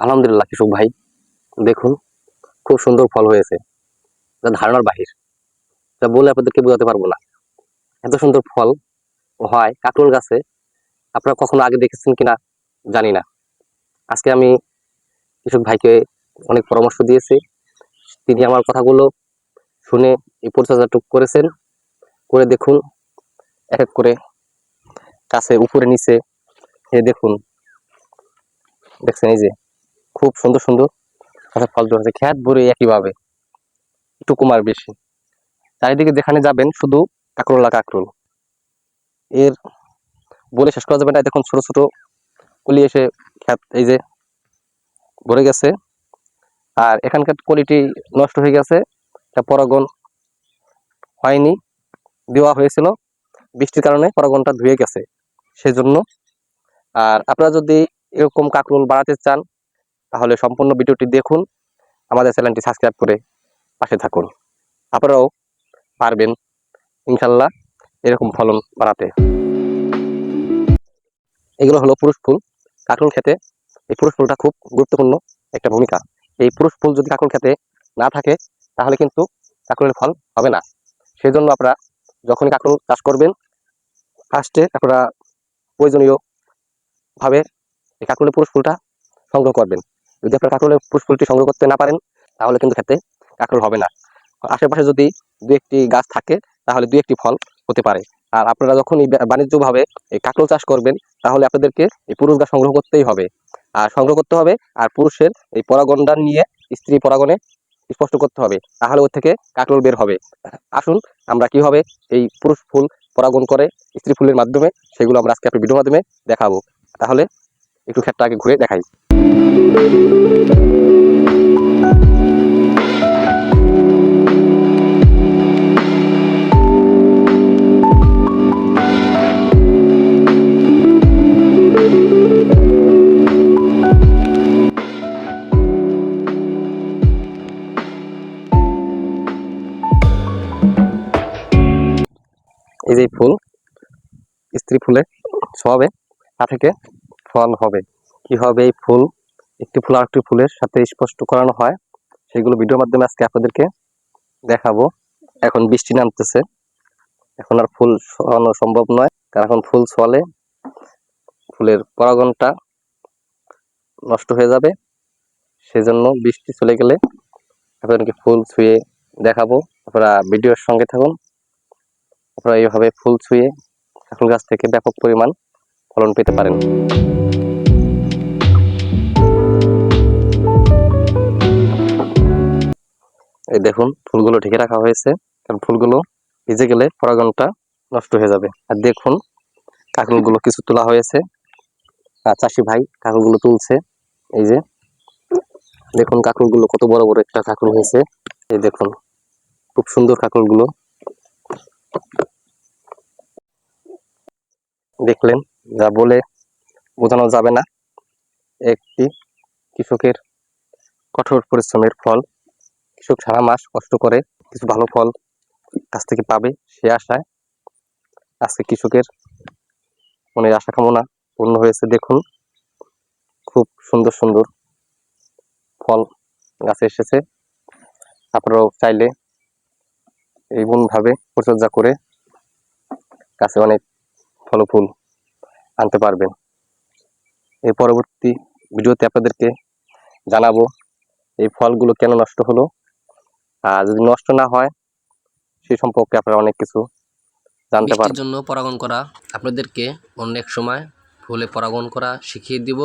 আলহামদুলিল্লাহ, কৃষক ভাই, দেখুন, খুব সুন্দর ফল হয়েছে। যা ধারণার বাহির। যা বলে আপনাদেরকে বোঝাতে পারব না। এত সুন্দর ফল হয় কাঁকরোল গাছে। আপনারা কখনো আগে দেখেছেন কিনা জানি না। আজকে আমি কৃষক ভাইকে অনেক পরামর্শ দিয়েছি। তিনি আমার কথাগুলো শুনে এই পরিচর্যাটুকু করেছেন। করে দেখুন, এক এক করে গাছের উপরে, নিচে দেখুন। দেখছেন এই যে খুব সুন্দর সুন্দর। গাছের ফল ধরেছে। খ্যাত ভরে একইভাবে। একটু কুমার বেশি। চারিদিকে যেখানে যাবেন, শুধু কাঁকরোলা কাঁকরোল। এর বলে শেষ করা যাবে না। দেখুন, ছোট ছোট কলি এসে খ্যাত, এই যে ভরে গেছে। আর এখানকার কোয়ালিটি নষ্ট হয়ে গেছে। এটা পরাগন হয়নি। দেওয়া হয়েছিল। বৃষ্টির কারণে পরাগনটা ধুয়ে গেছে। সেজন্য। আর আপনারা যদি এরকম কাঁকরোল বাড়াতে চান তাহলে সম্পূর্ণ ভিডিওটি দেখুন, আমাদের চ্যানেলটি সাবস্ক্রাইব করে পাশে থাকুন। আপনারাও পারবেন, ইনশাল্লাহ এরকম ফলন বাড়াতে। এগুলো হলো পুরুষ ফুল। কাঁকরোল খেতে এই পুরুষ ফুলটা খুব গুরুত্বপূর্ণ একটা ভূমিকা। এই পুরুষ ফুল যদি কাঁকরোল খেতে না থাকে, তাহলে কিন্তু কাঁকরোলের ফল হবে না। সেই জন্য আপনারা যখনই কাঁকরোল চাষ করবেন ফার্স্টে আপনারা প্রয়োজনীয় ভাবে এই কাঁকরোলের পুরুষ ফুলটা সংগ্রহ করবেন। যদি আপনার কাঁকরোলের পুরুষ ফুলটি সংগ্রহ করতে না পারেন, তাহলে কিন্তু খেতে কাঁকরোল হবে না। আশেপাশে যদি দু একটি গাছ থাকে, তাহলে দু একটি ফল হতে পারে। আর আপনারা যখন এই বাণিজ্যভাবে এই কাঁকরোল চাষ করবেন, তাহলে আপনাদেরকে এই পুরুষ গাছ সংগ্রহ করতেই হবে। আর সংগ্রহ করতে হবে, আর পুরুষের এই পরাগণটা নিয়ে স্ত্রী পরাগণে স্পষ্ট করতে হবে, তাহলে ওর থেকে কাঁকরোল বের হবে। আসুন, আমরা কীভাবে এই পুরুষ ফুল পরাগণ করে স্ত্রী ফুলের মাধ্যমে, সেগুলো আমরা আজকে একটা ভিডিওর মাধ্যমে দেখাবো। তাহলে একটু ক্ষেতটা আগে ঘুরে দেখাই। এই যে ফুল স্ত্রী ফুলে হবে তা থেকে ফল হবে। কি হবে এই ফুল, একটি ফুল আর একটি ফুলের সাথে স্পষ্ট করানো হয়, সেগুলো ভিডিওর মাধ্যমে আজকে আপনাদেরকে দেখাবো। এখন বৃষ্টি নামতেছে। এখন আর ফুল ছড়ানো সম্ভব নয়, কারণ এখন ফুল ছলে ফুলের পরাগণটা নষ্ট হয়ে যাবে। সেজন্য বৃষ্টি চলে গেলে আপনাদেরকে ফুল ছুঁয়ে দেখাবো। আপনারা ভিডিওর সঙ্গে থাকুন। আপনারা এইভাবে ফুল ছুঁয়ে কাঁকরোল গাছ থেকে ব্যাপক পরিমাণ ফলন পেতে পারেন। এই দেখুন, ফুলগুলো ঢেকে রাখা হয়েছে। কারণ ফুলগুলো ভিজে গেলে পরাগণটা নষ্ট হয়ে যাবে। আর দেখুন কাঁকরোলগুলো কিছু তোলা হয়েছে। আর চাষি ভাই কাঁকরোলগুলো তুলছে। এই যে, দেখুন কাঁকরোলগুলো কত বড় বড় একটা কাঁকরোল হয়েছে। এই দেখুন, খুব সুন্দর কাঁকরোলগুলো দেখলেন, যা বলে বোঝানো যাবে না। একটি কৃষকের কঠোর পরিশ্রমের ফল। কৃষক সারা মাস কষ্ট করে কিছু ভালো ফল কাছ থেকে পাবে, সে আশায় আজকে কৃষকের মনের আশা কামনা পূর্ণ হয়েছে। দেখুন, খুব সুন্দর সুন্দর ফল গাছে এসেছে। আপনারাও চাইলে এই ভাবে পরিচর্যা করে গাছে অনেক ফল ফুল আনতে পারবেন। এর পরবর্তী ভিডিওতে আপনাদেরকে জানাব এই ফলগুলো কেন নষ্ট হলো যদি নষ্ট না হয় সে সম্পর্কে আপনারা অনেক কিছু জানতে পারেন পারবেন। জন্য পরাগণ করা আপনাদেরকে অনেক সময় ফুলে পরাগণ করা শিখিয়ে দিব।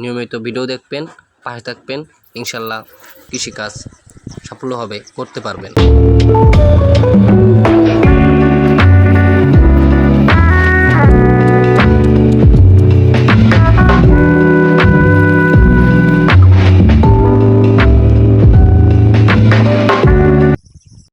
নিয়মিত ভিডিও দেখবেন পাশে থাকবেন ইনশাল্লাহ কৃষিকাজ সাফল্য হবে করতে পারবেন।